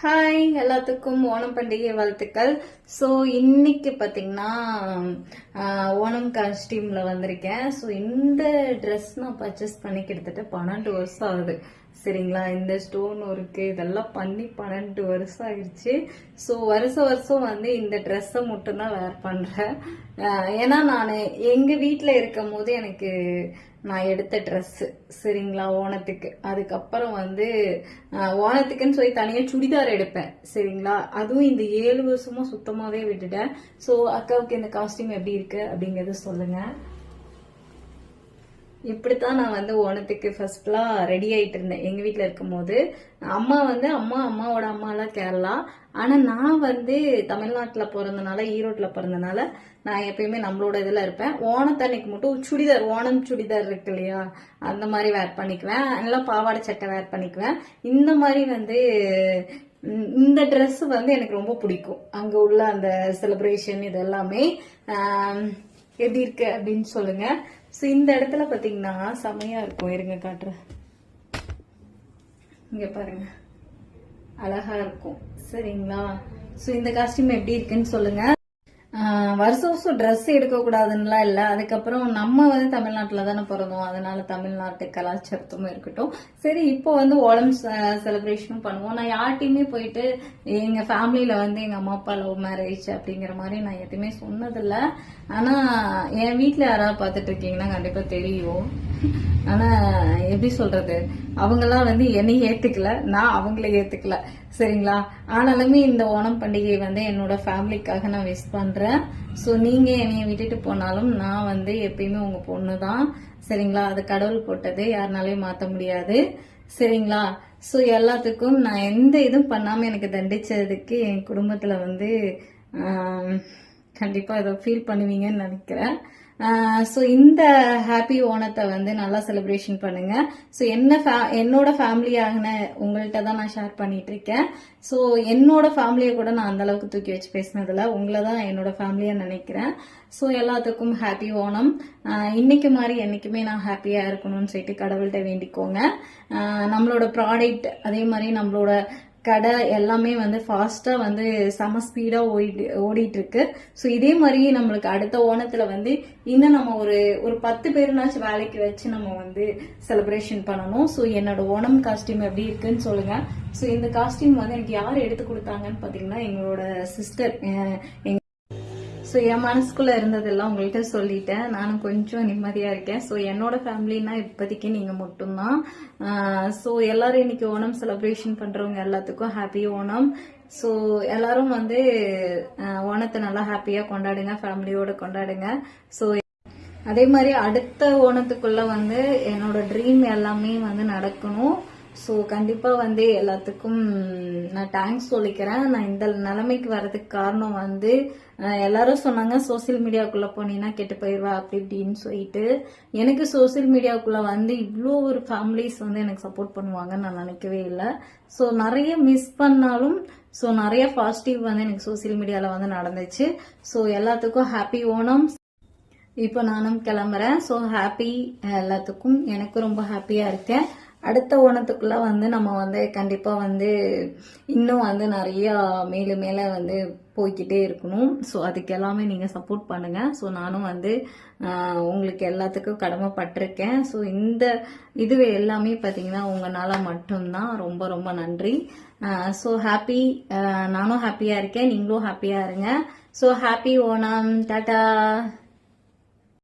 Hi எல்லாத்துக்கும் ஓணம் பண்டிகை வாழ்த்துக்கள். ஸோ இன்னைக்கு பார்த்தீங்கன்னா ஓணம் கஸ்டியூமில் வந்திருக்கேன். ஸோ இந்த ட்ரெஸ் நான் பர்ச்சேஸ் பண்ணி கிட்டத்தட்ட பன்னெண்டு வருஷம் ஆகுது. சரிங்களா? இந்த ஸ்டோன் ஒர்க்கு இதெல்லாம் பண்ணி பன்னெண்டு வருஷம் ஆயிடுச்சு. ஸோ வருஷம் வருஷம் வந்து இந்த ட்ரெஸ்ஸை மட்டும்தான் வேர் பண்ணுறேன் ஏன்னா நான் எங்கள் வீட்டில் இருக்கும் போது எனக்கு நான் எடுத்த ட்ரெஸ்ஸு சரிங்களா ஓணத்துக்கு. அதுக்கப்புறம் வந்து ஓணத்துக்குன்னு சொல்லி தனியாக சுடிதார் எடுப்பேன் சரிங்களா? அதுவும் இந்த ஏழு வருஷமும் சுத்தமாகவே விட்டுட்டேன். ஸோ அக்காவுக்கு இந்த காஸ்டியூம் எப்படி இருக்குது அப்படிங்கிறத சொல்லுங்கள் இப்படித்தான் நான் வந்து ஓணத்துக்கு ஃபர்ஸ்ட்லாம் ரெடி ஆகிட்டு இருந்தேன். எங்கள் வீட்டில் இருக்கும்போது அம்மா வந்து அம்மா அம்மாவோட அம்மாலாம் கேரளா. ஆனால் நான் வந்து தமிழ்நாட்டில் பிறந்தனால ஈரோட்டில் பிறந்தனால நான் எப்பயுமே நம்மளோட இதில் இருப்பேன். ஓணத்தன்னைக்கு மட்டும் சுடிதார் ஓணம் சுடிதார் இருக்கு இல்லையா? அந்த மாதிரி வேர் பண்ணிக்குவேன். நல்லா பாவாடை சட்டை வேர் பண்ணிக்குவேன். இந்த மாதிரி வந்து இந்த ட்ரெஸ் வந்து எனக்கு ரொம்ப பிடிக்கும். அங்கே உள்ள அந்த செலிப்ரேஷன் இது எல்லாமே எப்படி இருக்கு அப்படின்னு சொல்லுங்க. ஸோ இந்த இடத்துல பார்த்தீங்கன்னா செமையா இருக்கும். இருங்க காட்டுறேன். இங்க பாருங்க. அழகா இருக்கும். சரிங்களா? ஸோ இந்த காஸ்டியூம் எப்படி இருக்குன்னு சொல்லுங்க. வருஷம் வருஷம் ட்ரெஸ் எடுக்கக்கூடாதுன்னுலாம் இல்லை. அதுக்கப்புறம் நம்ம வந்து தமிழ்நாட்டில் தானே பிறந்தோம். அதனால தமிழ்நாட்டு கலாச்சாரத்தும் இருக்கட்டும். சரி இப்போ வந்து ஓலம் செலிப்ரேஷனும் பண்ணுவோம். நான் யார்ட்டையுமே போயிட்டு எங்கள் ஃபேமிலியில் வந்து எங்கள் அம்மா அப்பா லவ் மேரேஜ் அப்படிங்கிற மாதிரி நான் எதுவுமே சொன்னதில்லை. ஆனால் என் வீட்டில் யாராவது பார்த்துட்டு இருக்கீங்கன்னா கண்டிப்பாக தெரியும். ஆனா எப்படி சொல்றது? அவங்கெல்லாம் வந்து என்னை ஏத்துக்கல. நான் அவங்கள ஏத்துக்கல. சரிங்களா? ஆனாலுமே இந்த ஓணம் பண்டிகை வந்து என்னோட ஃபேமிலிக்காக நான் விஷ் பண்றேன். ஸோ நீங்க என்னைய விட்டுட்டு போனாலும் நான் வந்து எப்பயுமே உங்க பொண்ணு தான் சரிங்களா? அது கடவுள் போட்டது. யாருனாலையும் மாற்ற முடியாது. சரிங்களா? ஸோ எல்லாத்துக்கும் நான் எந்த இதுவும் பண்ணாம எனக்கு தண்டிச்சதுக்கு என் குடும்பத்துல வந்து கண்டிப்பாக கண்டிப்பா இதை ஃபீல் பண்ணுவீங்கன்னு நினைக்கிறேன். ஸோ இந்த ஹாப்பி ஓணத்தை வந்து நல்லா செலிப்ரேஷன் பண்ணுங்க. ஸோ என்ன ஃபே என்னோட ஃபேமிலியாகன உங்கள்கிட்ட தான் நான் ஷேர் பண்ணிட்டு இருக்கேன். ஸோ என்னோட ஃபேமிலியை கூட நான் அந்த அளவுக்கு தூக்கி வச்சு பேசினதில்ல. உங்களை தான் என்னோட ஃபேமிலியாக நினைக்கிறேன். ஸோ எல்லாத்துக்கும் ஹாப்பி ஓணம். இன்னைக்கு மாதிரி என்றைக்குமே நான் ஹாப்பியாக இருக்கணும்னு சொல்லிட்டு கடவுள்கிட்ட வேண்டிக்கோங்க. நம்மளோட ப்ராடக்ட் அதே மாதிரி நம்மளோட கடை எல்லாமே வந்து ஃபாஸ்ட்டாக வந்து செம ஸ்பீடாக ஓடிட்டு ஓடிட்டு இருக்கு ஸோ இதே மாதிரி நம்மளுக்கு அடுத்த ஓணத்தில் வந்து இன்னும் நம்ம ஒரு ஒரு பத்து பேருனாச்சும் வேலைக்கு வச்சு நம்ம வந்து செலிப்ரேஷன் பண்ணணும். ஸோ என்னோட ஓணம் காஸ்டியூம் எப்படி இருக்குன்னு சொல்லுங்க. ஸோ இந்த காஸ்டியூம் வந்து எனக்கு யார் எடுத்து கொடுத்தாங்கன்னு பார்த்தீங்கன்னா எங்களோட சிஸ்டர் எங்க ஸோ என் மனசுக்குள்ளே இருந்ததெல்லாம் உங்கள்கிட்ட சொல்லிட்டேன். நானும் கொஞ்சம் நிம்மதியாக இருக்கேன். ஸோ என்னோட ஃபேமிலினா இப்போதைக்கு நீங்கள் மட்டும்தான். ஸோ எல்லோரும் இன்னைக்கு ஓணம் செலப்ரேஷன் பண்ணுறவங்க எல்லாத்துக்கும் ஹாப்பி ஓணம். ஸோ எல்லாரும் வந்து ஓணத்தை நல்லா ஹாப்பியாக கொண்டாடுங்க. ஃபேமிலியோடு கொண்டாடுங்க. ஸோ அதே மாதிரி அடுத்த ஓணத்துக்குள்ளே வந்து என்னோட ட்ரீம் எல்லாமே வந்து நடக்கணும். ஸோ கண்டிப்பாக வந்து எல்லாத்துக்கும் நான் தேங்க்ஸ் சொல்லிக்கிறேன். நான் இந்த நிலைமைக்கு வர்றதுக்கு காரணம் வந்து எல்லாரும் சொன்னாங்க சோசியல் மீடியாவுக்குள்ளே போனீங்கன்னா கெட்டு போயிடுவா அப்படி இப்படின்னு சொல்லிட்டு. எனக்கு சோசியல் மீடியாவுக்குள்ளே வந்து இவ்வளோ ஒரு ஃபேமிலிஸ் வந்து எனக்கு சப்போர்ட் பண்ணுவாங்கன்னு நான் நினைக்கவே இல்லை. ஸோ நிறைய மிஸ் பண்ணாலும் ஸோ நிறைய பாசிட்டிவ் வந்து எனக்கு சோசியல் மீடியாவில் வந்து நடந்துச்சு. ஸோ எல்லாத்துக்கும் ஹாப்பி ஓணம். இப்போ நானும் கிளம்புறேன். ஸோ ஹாப்பி எல்லாத்துக்கும். எனக்கும் ரொம்ப ஹாப்பியாக இருக்கேன். அடுத்த ஓணத்துக்குள்ளே வந்து நம்ம வந்து கண்டிப்பாக வந்து இன்னும் வந்து நிறையா மேலும் மேலே வந்து போய்க்கிட்டே இருக்கணும். ஸோ அதுக்கு எல்லாமே நீங்கள் சப்போர்ட் பண்ணுங்கள் ஸோ நானும் வந்து உங்களுக்கு எல்லாத்துக்கும் கடமைப்பட்டிருக்கேன். ஸோ இந்த இதுவே எல்லாமே பார்த்தீங்கன்னா உங்களால் மட்டும்தான். ரொம்ப ரொம்ப நன்றி. ஸோ ஹாப்பி நானும் ஹாப்பியாக இருக்கேன். நீங்களும் ஹாப்பியாக இருங்க. So happy Onam. டாட்டா